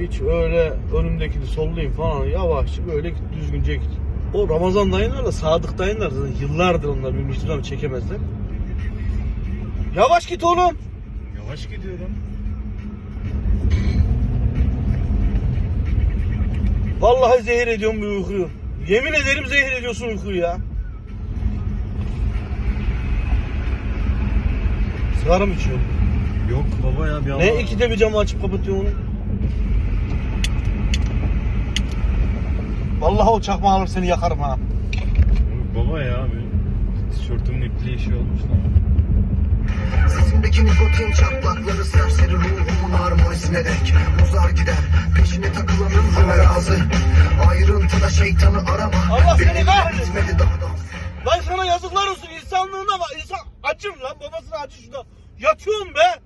Hiç öyle önümdekini sollayayım falan yavaşça böyle git düzgünce git. O Ramazan dayınlarla Sadık dayınlar zaten yıllardır onlar bir hiçbir zaman çekemezler. Yavaş git oğlum. Yavaş gidiyorum. Vallahi zehir ediyorum bu uykuyu. Yemin ederim zehir ediyorsun uykuyu ya. Sigara mı içiyorsun? Yok baba ya bir Allah. Ne ikide bir camı açıp kapatıyorsun onu? Vallahi o çakma alır seni yakarım ha. Yok baba ya bir tişörtümün ipliği şey olmuş lan. Sesimdeki nikotin çatlakları serseri ruhumun harmonisine dek Uzar gider peşine takılanın ruhu razı Ayrıntıda şeytanı arama Allah seni Benim kahretsin. bitmedi daha da Lan sana yazıklar olsun insanlığına bak. İnsan acır lan babasına acır şurada. Yatıyorum be.